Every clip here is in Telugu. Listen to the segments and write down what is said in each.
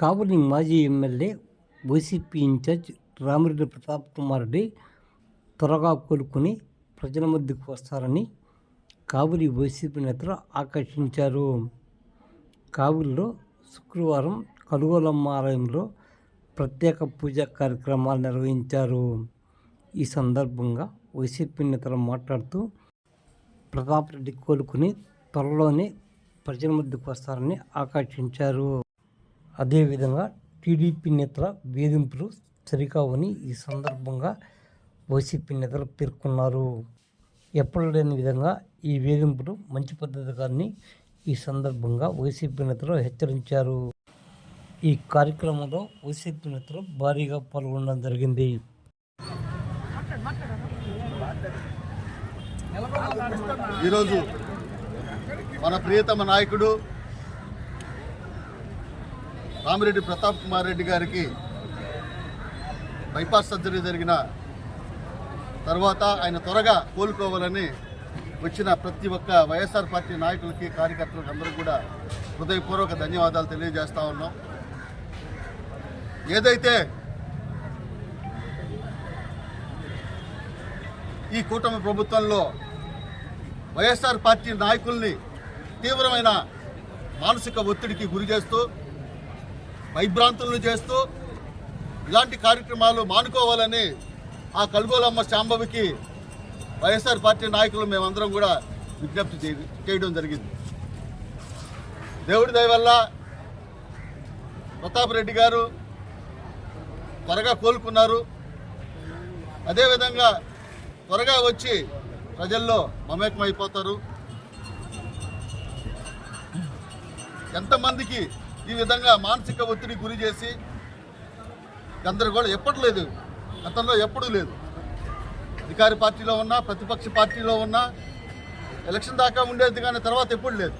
కావలి మాజీ MLA YCP in charge Ramireddy Pratap Kumar Reddy త్వరగా కోలుకొని ప్రజల మధ్యకు వస్తారని కాబులి వైసీపీ నేతలు ఆకర్షించారు కావలిలో శుక్రవారం కలుగోలమ్మ ఆలయంలో ప్రత్యేక పూజా కార్యక్రమాలు నిర్వహించారు. ఈ సందర్భంగా వైసీపీ నేతలు మాట్లాడుతూ ప్రతాప్ రెడ్డి కోలుకుని త్వరలోనే ప్రజల మధ్యకు వస్తారని ఆకాంక్షించారు. అదేవిధంగా టీడీపీ నేతల వేధింపులు సరికావని ఈ సందర్భంగా వైసీపీ నేతలు పేర్కొన్నారు. ఎప్పుడు లేని విధంగా ఈ వేధింపులు మంచి పద్ధతి కానీ ఈ సందర్భంగా వైసీపీ నేతలు హెచ్చరించారు. ఈ కార్యక్రమంలో వైసీపీ నేతలు భారీగా పాల్గొనడం జరిగింది. ఈరోజు మన ప్రియతమ నాయకుడు రామిరెడ్డి ప్రతాప్ కుమార్ రెడ్డి గారికి బైపాస్ సర్జరీ జరిగిన తర్వాత ఆయన త్వరగా కోలుకోవాలని వచ్చిన ప్రతి ఒక్క వైఎస్ఆర్ పార్టీ నాయకులకి కార్యకర్తలకు అందరూ కూడా హృదయపూర్వక ధన్యవాదాలు తెలియజేస్తా ఉన్నాం. ఏదైతే ఈ కూటమి ప్రభుత్వంలో వైఎస్ఆర్ పార్టీ నాయకుల్ని తీవ్రమైన మానసిక ఒత్తిడికి గురి చేస్తూ భయభ్రాంతులను చేస్తూ ఇలాంటి కార్యక్రమాలు మానుకోవాలని ఆ కలుగోలమ్మ శాంభవికి వైఎస్ఆర్ పార్టీ నాయకులు మేమందరం కూడా విజ్ఞప్తి చేయ- చేయడం జరిగింది. దేవుడి దయవల్ల ప్రతాపరెడ్డి ప్రతాప్ రెడ్డి గారు త్వరగా కోలుకున్నారు. అదేవిధంగా త్వరగా వచ్చి ప్రజల్లో మమేకమైపోతారు. ఎంతమందికి ఈ విధంగా మానసిక ఒత్తిడి గురి చేసి గందరగోళం ఎప్పటి లేదు. గతంలో ఎప్పుడూ లేదు. అధికార పార్టీలో ఉన్నా ప్రతిపక్ష పార్టీలో ఉన్నా ఎలక్షన్ దాకా ఉండేది కానీ తర్వాత ఎప్పుడు లేదు.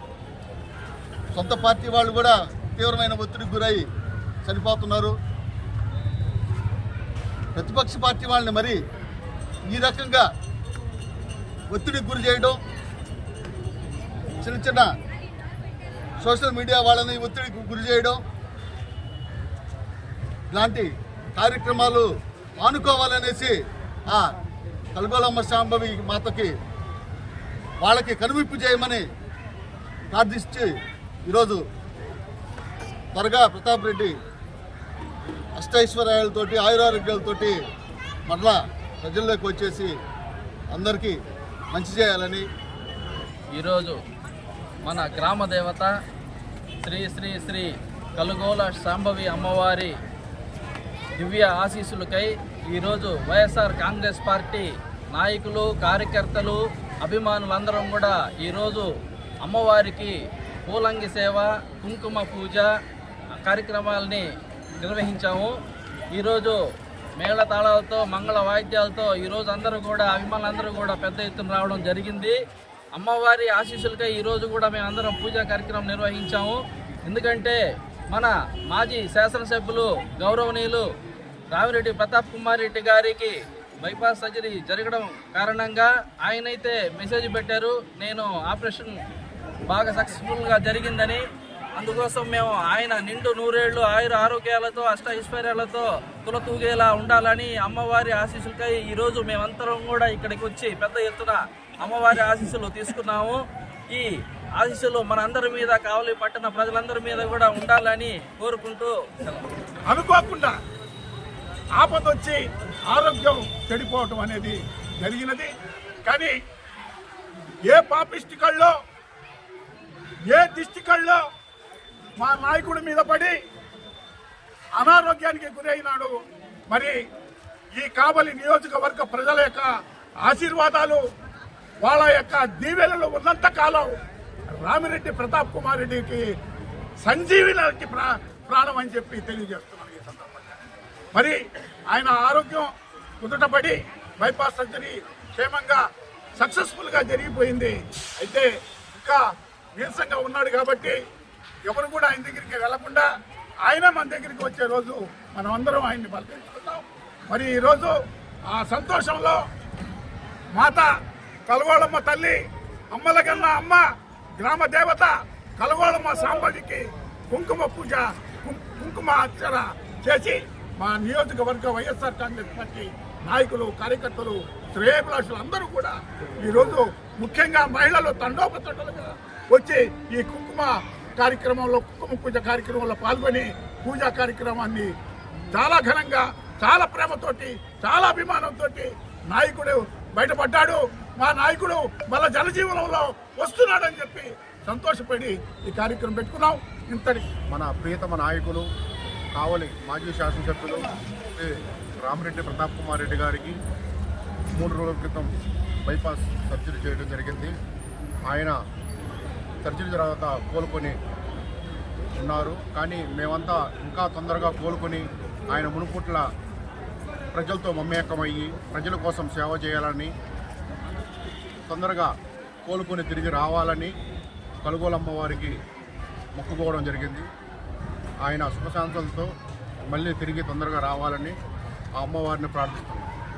సొంత పార్టీ వాళ్ళు కూడా తీవ్రమైన ఒత్తిడికి గురై చనిపోతున్నారు. ప్రతిపక్ష పార్టీ వాళ్ళని మరి ఈ రకంగా ఒత్తిడికి గురి చేయడం చిన్న చిన్న సోషల్ మీడియా వాళ్ళని ఒత్తిడికి గురి చేయడం. ఇలాంటి కార్యక్రమాలు ఆనుకోవాలనేసి ఆ కల్గోలమ్మ శాంభవి మాతకి వాళ్ళకి కనువిప్పు చేయమని ప్రార్థించి ఈరోజు త్వరగా ప్రతాప్ రెడ్డి అష్టైశ్వర్యాలతోటి ఆయురారోగ్యాలతోటి మరలా ప్రజల్లోకి వచ్చేసి అందరికీ మంచి చేయాలని ఈరోజు మన గ్రామ దేవత శ్రీ శ్రీ శ్రీ కలుగోల శాంభవి అమ్మవారి దివ్య ఆశీస్సులకై ఈరోజు వైఎస్ఆర్ కాంగ్రెస్ పార్టీ నాయకులు కార్యకర్తలు అభిమానులందరం కూడా ఈరోజు అమ్మవారికి పూలంగి సేవ కుంకుమ పూజ కార్యక్రమాలని నిర్వహించాము. ఈరోజు మేళ తాళాలతో మంగళ వాయిద్యాలతో ఈరోజు అందరూ కూడా అభిమానులందరూ కూడా పెద్ద ఎత్తున రావడం జరిగింది. అమ్మవారి ఆశీస్సులకై ఈరోజు కూడా మేమందరం పూజా కార్యక్రమం నిర్వహించాము. ఎందుకంటే మన మాజీ శాసనసభ్యులు గౌరవనీయులు రామిరెడ్డి ప్రతాప్ కుమార్ రెడ్డి గారికి బైపాస్ సర్జరీ జరగడం కారణంగా ఆయనైతే మెసేజ్ పెట్టారు. నేను ఆపరేషన్ బాగా సక్సెస్ఫుల్గా జరిగిందని అందుకోసం మేము ఆయన నిండు నూరేళ్ళు ఆయుర ఆరోగ్యాలతో అష్ట ఐశ్వర్యాలతో తులతూగేలా ఉండాలని అమ్మవారి ఆశీస్సులకై ఈరోజు మేమంతరం కూడా ఇక్కడికి వచ్చి పెద్ద ఎత్తున అమ్మవారి ఆశీస్సులు తీసుకున్నాము. ఈ ఆశీస్సులు మనందరి మీద కావలి పట్టణ ప్రజలందరి మీద కూడా ఉండాలని కోరుకుంటూ అనుకోకుండా ఆపద వచ్చి ఆరోగ్యం చెడిపోవటం అనేది జరిగినది. కానీ ఏ పాపిష్టి కళ్ళో ఏ దిష్టి కళ్ళో మా నాయకుడి మీద పడి అనారోగ్యానికి గురైనాడు. మరి ఈ కాబలి నియోజకవర్గ ప్రజల యొక్క ఆశీర్వాదాలు వాళ్ళ యొక్క దీవెనలు ఉన్నంత కాలం రామిరెడ్డి ప్రతాప్ కుమార్ రెడ్డికి సంజీవికి ప్రా ప్రాణం అని చెప్పి తెలియజేస్తున్నాను ఈ సందర్భంగా. మరి ఆయన ఆరోగ్యం కుదుటపడి బైపాస్ సర్జరీ క్షేమంగా సక్సెస్ఫుల్గా జరిగిపోయింది. అయితే ఇంకా నీరసంగా ఉన్నాడు కాబట్టి ఎవరు కూడా ఆయన దగ్గరికి వెళ్ళకుండా ఆయన మన దగ్గరికి వచ్చే రోజు మనం అందరం ఆయన్ని బలపించుకుందాం మరి ఈరోజు ఆ సంతోషంలో మాత కలగోళమ్మ తల్లి అమ్మలగన్న అమ్మ గ్రామ దేవత కలగోళమ్మ సాంబడికి కుంకుమ పూజ కుం- కుంకుమ అర్చన చేసి మా నియోజకవర్గ వైఎస్ఆర్ కాంగ్రెస్ పార్టీ నాయకులు కార్యకర్తలు శ్రేయభిలాషులు అందరూ కూడా ఈరోజు ముఖ్యంగా మహిళలు తండోపతండలుగా వచ్చి ఈ కుంకుమ కార్యక్రమంలో కుంకుమ పూజ కార్యక్రమంలో పాల్గొని పూజా కార్యక్రమాన్ని చాలా ఘనంగా చాలా ప్రేమతోటి చాలా అభిమానంతో నాయకుడు బయటపడ్డాడు. మా నాయకుడు మళ్ళా జనజీవనంలో వస్తున్నాడని చెప్పి సంతోషపడి ఈ కార్యక్రమం పెట్టుకున్నాం. ఇంతటి మన ప్రియతమ నాయకులు కావలి మాజీ శాసనసభ్యులు శ్రీ రామిరెడ్డి ప్రతాప్ కుమార్ రెడ్డి గారికి మూడు రోజుల క్రితం బైపాస్ సర్జరీ చేయడం జరిగింది. ఆయన సర్జరీ తర్వాత కోలుకొని ఉన్నారు. కానీ మేమంతా ఇంకా తొందరగా కోలుకొని ఆయన మునుపుట్ల ప్రజలతో మమేకమయ్యి ప్రజల కోసం సేవ చేయాలని తొందరగా కోలుకొని తిరిగి రావాలని కలుగోలమ్మ వారికి మొక్కుకోవడం జరిగింది. ఆయన సుఖశాంతులతో మళ్ళీ తిరిగి తొందరగా రావాలని ఆ అమ్మవారిని ప్రార్థిస్తున్నాం.